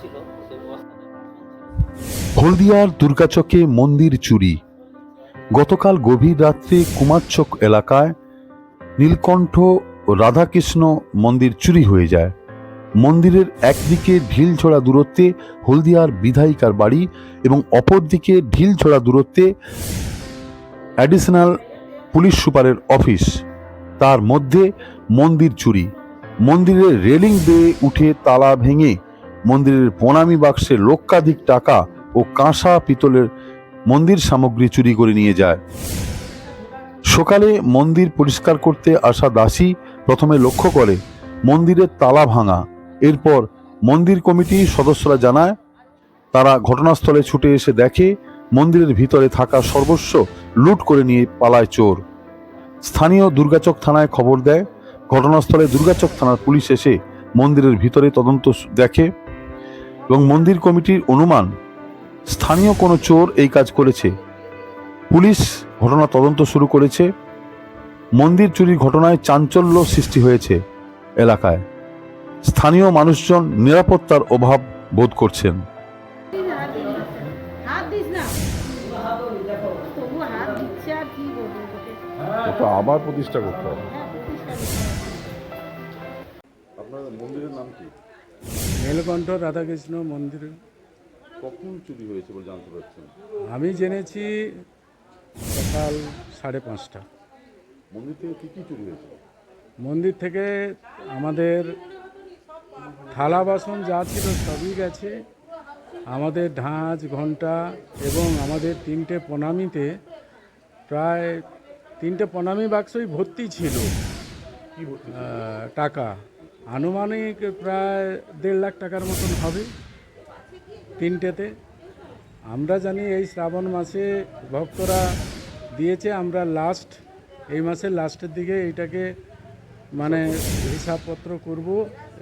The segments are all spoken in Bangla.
ছিল হলদিয়ার দুর্গাচকে মন্দির চুরি। গতকাল গভীর রাত্রে কুমারচক এলাকায় নীলকণ্ঠ রাধাকৃষ্ণ মন্দির চুরি হয়ে যায়। মন্দিরের একদিকে ঢিলছড়া দূরত্বে হলদিয়ার বিধায়িকার বাড়ি এবং অপরদিকে ঢিলছড়া দূরত্বে অ্যাডিশনাল পুলিশ সুপারের অফিস। তার মধ্যে মন্দির চুরি। মন্দিরের রেলিং বেয়ে উঠে তালা ভেঙে মন্দিরের প্রণামী বাক্সে লক্ষাধিক টাকা ও কাঁসা পিতলের মন্দির সামগ্রী চুরি করে নিয়ে যায়। সকালে মন্দির পরিষ্কার করতে আসা দাসী প্রথমে লক্ষ্য করে, মন্দিরের তালা ভাঙা। এরপর মন্দির কমিটির সদস্যরা জানায়, তারা ঘটনাস্থলে ছুটে এসে দেখে মন্দিরের ভিতরে থাকা সর্বস্ব লুট করে নিয়ে পালায় চোর। স্থানীয় দুর্গাচক থানায় খবর দেয়, ঘটনাস্থলে দুর্গাচক থানার পুলিশ এসে মন্দিরের ভিতরে তদন্ত দেখে এবং মন্দির কমিটির অনুমান স্থানীয় কোনো চোর এই কাজ করেছে। পুলিশ ঘটনা তদন্ত শুরু করেছে। মন্দির চুরির ঘটনায় চাঞ্চল্য সৃষ্টি হয়েছে এলাকায়। স্থানীয় মানুষজন নিরাপত্তার অভাব বোধ করছেন। ওটা আবার প্রতিষ্ঠা করতে হবে। হ্যাঁ প্রতিষ্ঠা করতে হবে। আপনার মন্দিরের নাম কি? নীলকণ্ঠ রাধাকৃষ্ণ মন্দির। কখন চুরি হয়েছে বলে জানতে পারছেন? আমি জেনেছি সকাল সাড়ে পাঁচটা। মন্দির থেকে কি কি চুরি হয়েছে? মন্দির থেকে আমাদের থালা বাসন যা ছিল সবই গেছে। আমাদের ঢাঁচ ঘণ্টা এবং আমাদের তিনটে প্রণামীতে প্রায় তিনটে প্রণামী বাক্সই ভর্তি ছিল। টাকা। আনুমানিক প্রায় দেড় লাখ টাকার মতন হবে তিনটেতে। আমরা জানি এই শ্রাবণ মাসে ভক্তরা দিয়েছে আমরা লাস্ট এই মাসের লাস্টের দিকে এইটাকে মানে হিসাবপত্র করব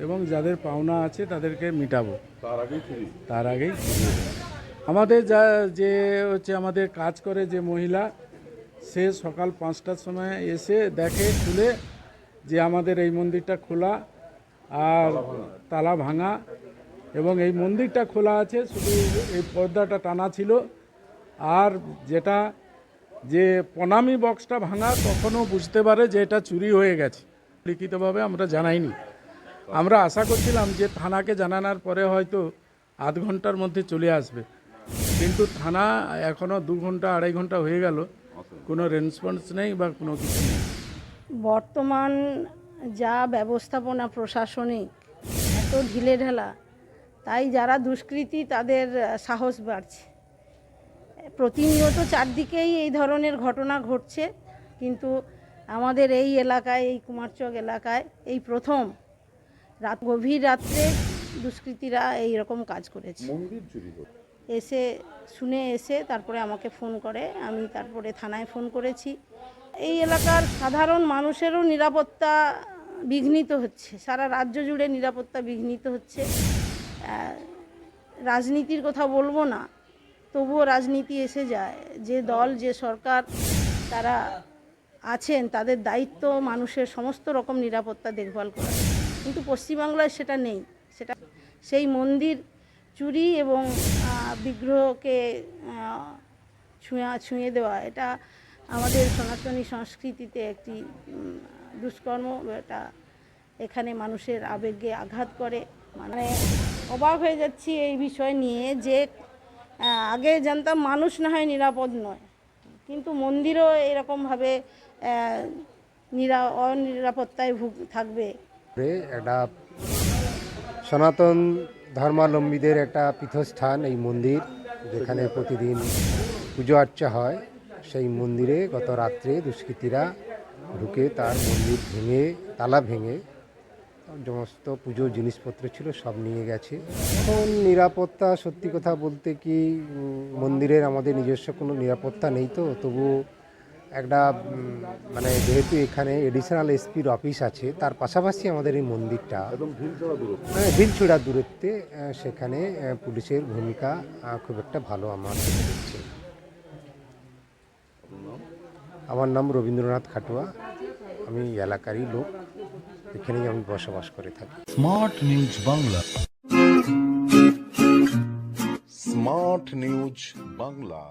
এবং যাদের পাওনা আছে তাদেরকে মিটাবো। তার আগেই তার আগেই আমাদের যা যে হচ্ছে আমাদের কাজ করে যে মহিলা সে সকাল পাঁচটার সময় এসে দেখে খুলে যে আমাদের এই মন্দিরটা খোলা আর তালা ভাঙা এবং এই মন্দিরটা খোলা আছে, শুধু এই পর্দাটা টানা ছিল। আর যেটা, যে প্রণামী বক্সটা ভাঙা তখনও বুঝতে পারে যে এটা চুরি হয়ে গেছে। লিখিতভাবে আমরা জানাইনি। আমরা আশা করছিলাম যে থানাকে জানানোর পরে হয়তো আধ ঘণ্টার মধ্যে চলে আসবে। কিন্তু থানা এখনও দু ঘণ্টা, আড়াই ঘণ্টা হয়ে গেল। কোনো রেসপন্স নেই বা কোনো কিছু নেই। বর্তমান যা ব্যবস্থাপনা প্রশাসনিক এত ঢিলে ঢালা তাই যারা দুষ্কৃতী তাদের সাহস বাড়ছে। প্রতিনিয়ত চারদিকেই এই ধরনের ঘটনা ঘটছে কিন্তু আমাদের এই এলাকায় এই কুমারচক এলাকায় এই প্রথম রাত গভীর রাত্রে দুষ্কৃতীরা এই রকম কাজ করেছে। এসে শুনে এসে তারপরে আমাকে ফোন করে আমি তারপরে থানায় ফোন করেছি। এই এলাকার সাধারণ মানুষেরও নিরাপত্তা বিঘ্নিত হচ্ছে। সারা রাজ্য জুড়ে নিরাপত্তা বিঘ্নিত হচ্ছে। রাজনীতির কথা বলব না, তবুও রাজনীতি এসে যায়। যে দল, যে সরকার তারা আছেন, তাদের দায়িত্ব মানুষের সমস্ত রকম নিরাপত্তা দেখভাল করা। কিন্তু পশ্চিমবাংলায় সেটা নেই। সেটা সেই মন্দির চুরি এবং বিগ্রহকে ছুঁয়া, ছুঁয়ে দেওয়া। এটা আমাদের সনাতনী সংস্কৃতিতে একটি দুষ্কর্ম, এটা এখানে মানুষের আবেগে আঘাত করে। মানে অবাক হয়ে যাচ্ছি এই বিষয় নিয়ে যে আগে জানতাম মানুষ না হয় নিরাপদ নয়। কিন্তু মন্দিরও এরকমভাবে নিরা, অনিরাপত্তায় ভুগ, থাকবে। একটা সনাতন ধর্মাবলম্বীদের একটা পীঠস্থান এই মন্দির, যেখানে প্রতিদিন পুজো আর্চা হয়। সেই মন্দিরে গত রাত্রে দুষ্কৃতীরা ঢুকে তার মন্দির ভেঙে তালা ভেঙে সমস্ত পুজো জিনিসপত্র ছিল সব নিয়ে গেছে। এখন নিরাপত্তা সত্যি কথা বলতে কি মন্দিরের আমাদের নিজস্ব কোনো নিরাপত্তা নেই তো তবু একটা মানে যেহেতু এখানে এডিশনাল এসপির অফিস আছে তার পাশাপাশি আমাদের এই মন্দিরটা একদম ঢিল ছড়া দূরত্ব দূরত্বে সেখানে পুলিশের ভূমিকা খুব একটা ভালো আমার চোখে দেখছে আমার নাম রবীন্দ্রনাথ খাটুয়া। আমি এলাকারই লোক। এখানেই আমি বসবাস করে থাকি। Smart news Bangla. Smart news Bangla.